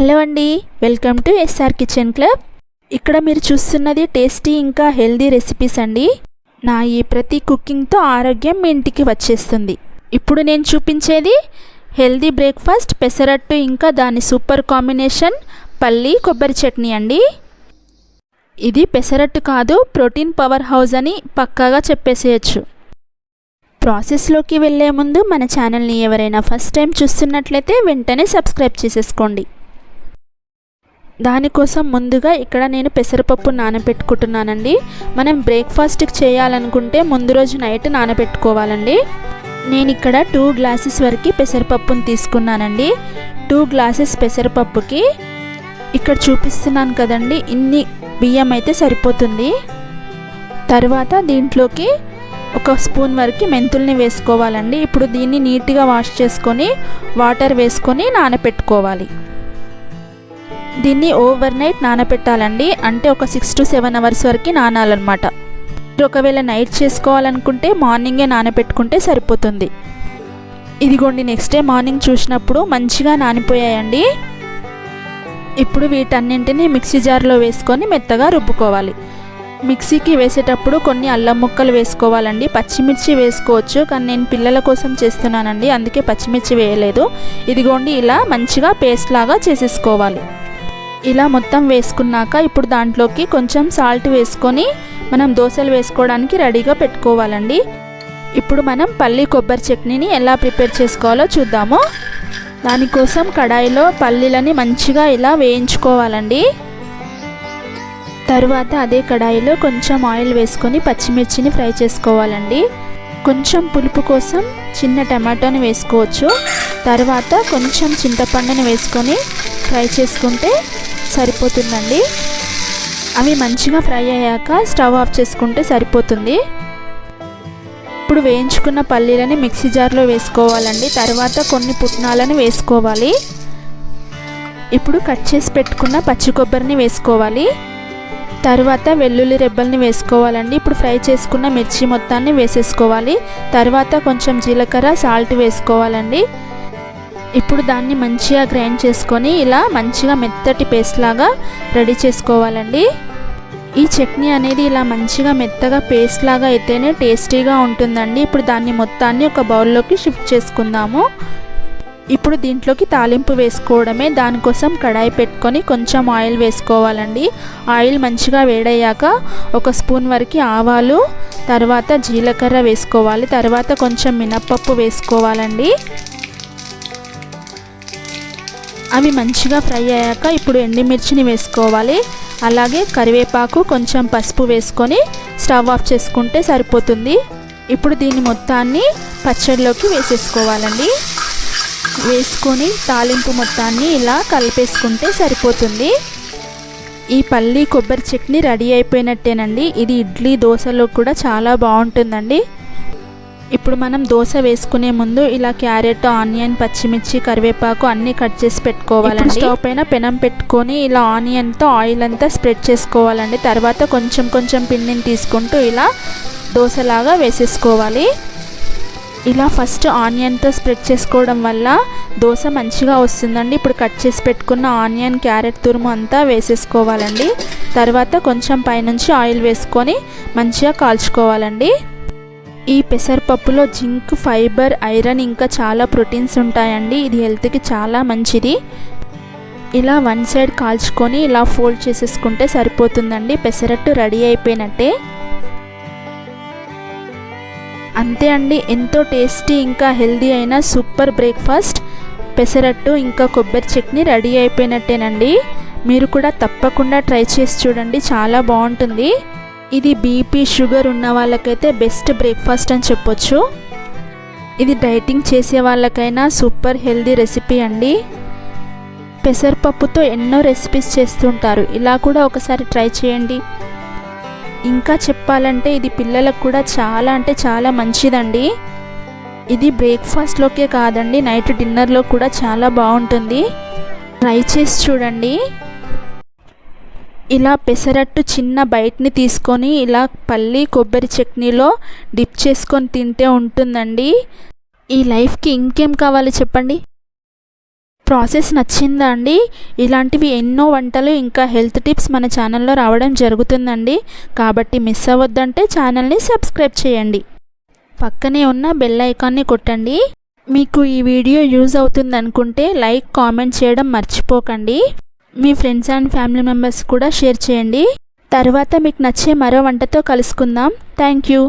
Hello అండి welcome to SR kitchen club. ఇక్కడ మీరు చూస్తున్నది టేస్టీ ఇంకా హెల్దీ రెసిపీస్ అండి. నా ఈ ప్రతి కుకింగ్తో ఆరోగ్యం మీ ఇంటికి వచ్చేస్తుంది. ఇప్పుడు నేను చూపించేది హెల్దీ బ్రేక్ఫాస్ట్ పెసరట్టు ఇంకా దాని సూపర్ కాంబినేషన్ పల్లి కొబ్బరి చట్నీ అండి. ఇది పెసరట్టు కాదు ప్రోటీన్ పవర్ హౌస్ అని పక్కాగా చెప్పేసేయచ్చు. ప్రాసెస్లోకి వెళ్ళే ముందు మన ఛానల్ని ఎవరైనా ఫస్ట్ టైం చూస్తున్నట్లయితే వెంటనే సబ్స్క్రైబ్ చేసేసుకోండి. దానికోసం ముందుగా ఇక్కడ నేను పెసరపప్పు నానబెట్టుకుంటున్నానండి. మనం బ్రేక్ఫాస్ట్కి చేయాలనుకుంటే ముందు రోజు నైట్ నానబెట్టుకోవాలండి. నేను ఇక్కడ టూ గ్లాసెస్ వరకు పెసరపప్పును తీసుకున్నానండి. టూ గ్లాసెస్ పెసరపప్పుకి ఇక్కడ చూపిస్తున్నాను కదండి ఇన్ని బియ్యం అయితే సరిపోతుంది. తర్వాత దీంట్లోకి ఒక స్పూన్ వరకు మెంతుల్ని వేసుకోవాలండి. ఇప్పుడు దీన్ని నీట్గా వాష్ చేసుకొని వాటర్ వేసుకొని నానపెట్టుకోవాలి దీన్ని ఓవర్ నైట్ నానపెట్టాలండి. అంటే ఒక సిక్స్ టు సెవెన్ అవర్స్ వరకు నానాలన్నమాట. మీరు ఒకవేళ నైట్ చేసుకోవాలనుకుంటే మార్నింగే నానపెట్టుకుంటే సరిపోతుంది. ఇదిగోండి నెక్స్ట్ డే మార్నింగ్ చూసినప్పుడు మంచిగా నానిపోయాయండి. ఇప్పుడు వీటన్నింటినీ మిక్సీ జార్లో వేసుకొని మెత్తగా రుబ్బుకోవాలి. మిక్సీకి వేసేటప్పుడు కొన్ని అల్లం ముక్కలు వేసుకోవాలండి. పచ్చిమిర్చి వేసుకోవచ్చు కానీ నేను పిల్లల కోసం చేస్తున్నానండి. అందుకే పచ్చిమిర్చి వేయలేదు. ఇదిగోండి ఇలా మంచిగా పేస్ట్ లాగా చేసేసుకోవాలి. ఇలా మొత్తం వేసుకున్నాక ఇప్పుడు దాంట్లోకి కొంచెం సాల్ట్ వేసుకొని మనం దోశలు వేసుకోవడానికి రెడీగా పెట్టుకోవాలండి. ఇప్పుడు మనం పల్లి కొబ్బరి చట్నీని ఎలా ప్రిపేర్ చేసుకోవాలో చూద్దాము. దానికోసం కడాయిలో పల్లీలని మంచిగా ఇలా వేయించుకోవాలండి. తరువాత అదే కడాయిలో కొంచెం ఆయిల్ వేసుకొని పచ్చిమిర్చిని ఫ్రై చేసుకోవాలండి. కొంచెం పులుపు కోసం చిన్న టమాటోని వేసుకోవచ్చు. తర్వాత కొంచెం చింతపండుని వేసుకొని ఫ్రై చేసుకుంటే సరిపోతుందండి. అవి మంచిగా ఫ్రై అయ్యాక స్టవ్ ఆఫ్ చేసుకుంటే సరిపోతుంది. ఇప్పుడు వేయించుకున్న పల్లీలని మిక్సీ జార్లో వేసుకోవాలండి. తర్వాత కొన్ని పుట్నాలను వేసుకోవాలి. ఇప్పుడు కట్ చేసి పెట్టుకున్న పచ్చి కొబ్బరిని వేసుకోవాలి. తర్వాత వెల్లుల్లి రెబ్బల్ని వేసుకోవాలండి. ఇప్పుడు ఫ్రై చేసుకున్న మిర్చి మొత్తాన్ని వేసేసుకోవాలి. తర్వాత కొంచెం జీలకర్ర సాల్ట్ వేసుకోవాలండి. ఇప్పుడు దాన్ని మంచిగా గ్రైండ్ చేసుకొని ఇలా మంచిగా మెత్తటి పేస్ట్ లాగా రెడీ చేసుకోవాలండి. ఈ చట్నీ అనేది ఇలా మంచిగా మెత్తగా పేస్ట్ లాగా అయితేనే టేస్టీగా ఉంటుందండి. ఇప్పుడు దాన్ని మొత్తాన్ని ఒక బౌల్లోకి షిఫ్ట్ చేసుకుందాము. ఇప్పుడు దీంట్లోకి తాలింపు వేసుకోవడమే దానికోసం కడాయి పెట్టుకొని కొంచెం ఆయిల్ వేసుకోవాలండి. ఆయిల్ మంచిగా వేడయ్యాక ఒక స్పూన్ వరకు ఆవాలు తర్వాత జీలకర్ర వేసుకోవాలి తర్వాత కొంచెం మినప్పప్పు వేసుకోవాలండి. అవి మంచిగా ఫ్రై అయ్యాక ఇప్పుడు ఎండుమిర్చిని వేసుకోవాలి. అలాగే కరివేపాకు కొంచెం పసుపు వేసుకొని స్టవ్ ఆఫ్ చేసుకుంటే సరిపోతుంది. ఇప్పుడు దీన్ని మొత్తాన్ని పచ్చడిలోకి వేసేసుకోవాలండి. వేసుకొని తాలింపు మొత్తాన్ని ఇలా కలిపేసుకుంటే సరిపోతుంది. ఈ పల్లి కొబ్బరి చట్నీ రెడీ అయిపోయినట్టేనండి. ఇది ఇడ్లీ దోశలో కూడా చాలా బాగుంటుందండి. ఇప్పుడు మనం దోశ వేసుకునే ముందు ఇలా క్యారెట్ ఆనియన్ పచ్చిమిర్చి కరివేపాకు అన్నీ కట్ చేసి పెట్టుకోవాలండి. స్టవ్ పైన పెనం పెట్టుకొని ఇలా ఆనియన్తో ఆయిల్ అంతా స్ప్రెడ్ చేసుకోవాలండి. తర్వాత కొంచెం కొంచెం పిండిని తీసుకుంటూ ఇలా దోశలాగా వేసేసుకోవాలి. ఇలా ఫస్ట్ ఆనియన్తో స్ప్రెడ్ చేసుకోవడం వల్ల దోశ మంచిగా వస్తుందండి. ఇప్పుడు కట్ చేసి పెట్టుకున్న ఆనియన్ క్యారెట్ తురుము అంతా వేసేసుకోవాలండి. తర్వాత కొంచెం పైనుంచి ఆయిల్ వేసుకొని మంచిగా కాల్చుకోవాలండి. ఈ పెసరపప్పులో జింక్ ఫైబర్ ఐరన్ ఇంకా చాలా ప్రోటీన్స్ ఉంటాయండి. ఇది హెల్త్కి చాలా మంచిది. ఇలా వన్ సైడ్ కాల్చుకొని ఇలా ఫోల్డ్ చేసేసుకుంటే సరిపోతుందండి. పెసరట్టు రెడీ అయిపోయినట్టే. అంతే అండి. ఎంతో టేస్టీ ఇంకా హెల్దీ అయిన సూపర్ బ్రేక్ఫాస్ట్. పెసరట్టు ఇంకా కొబ్బరి చట్నీ రెడీ అయిపోయినట్టేనండి. మీరు కూడా తప్పకుండా ట్రై చేసి చూడండి. చాలా బాగుంటుంది. ఇది బీపీ షుగర్ ఉన్న వాళ్ళకైతే బెస్ట్ బ్రేక్ఫాస్ట్ అని చెప్పొచ్చు. ఇది డైటింగ్ చేసే వాళ్ళకైనా సూపర్ హెల్దీ రెసిపీ అండి. పెసరపప్పుతో ఎన్నో రెసిపీస్ చేస్తుంటారు. ఇలా కూడా ఒకసారి ట్రై చేయండి. ఇంకా చెప్పాలంటే ఇది పిల్లలకు కూడా చాలా అంటే చాలా మంచిదండి. ఇది బ్రేక్ఫాస్ట్లోకే కాదండి నైట్ డిన్నర్లో కూడా చాలా బాగుంటుంది. ట్రై చేసి చూడండి. ఇలా పెసరట్టు చిన్న బయటని తీసుకొని ఇలా పల్లి కొబ్బరి చట్నీలో డిప్ చేసుకొని తింటే ఉంటుందండి. ఈ లైఫ్కి ఇంకేం కావాలి చెప్పండి? ప్రాసెస్ నచ్చిందా అండి? ఇలాంటివి ఎన్నో వంటలు ఇంకా హెల్త్ టిప్స్ మన ఛానల్లో రావడం జరుగుతుందండి. కాబట్టి మిస్ అవ్వద్దంటే ఛానల్ని సబ్స్క్రైబ్ చేయండి. పక్కనే ఉన్న బెల్ ఐకాన్ని కొట్టండి. మీకు ఈ వీడియో యూజ్ అవుతుంది అనుకుంటే లైక్ కామెంట్ చేయడం మర్చిపోకండి. మీ ఫ్రెండ్స్ అండ్ ఫ్యామిలీ మెంబర్స్ కూడా షేర్ చేయండి. తర్వాత మీకు నచ్చే మరో వంటతో కలుసుకుందాం. Thank you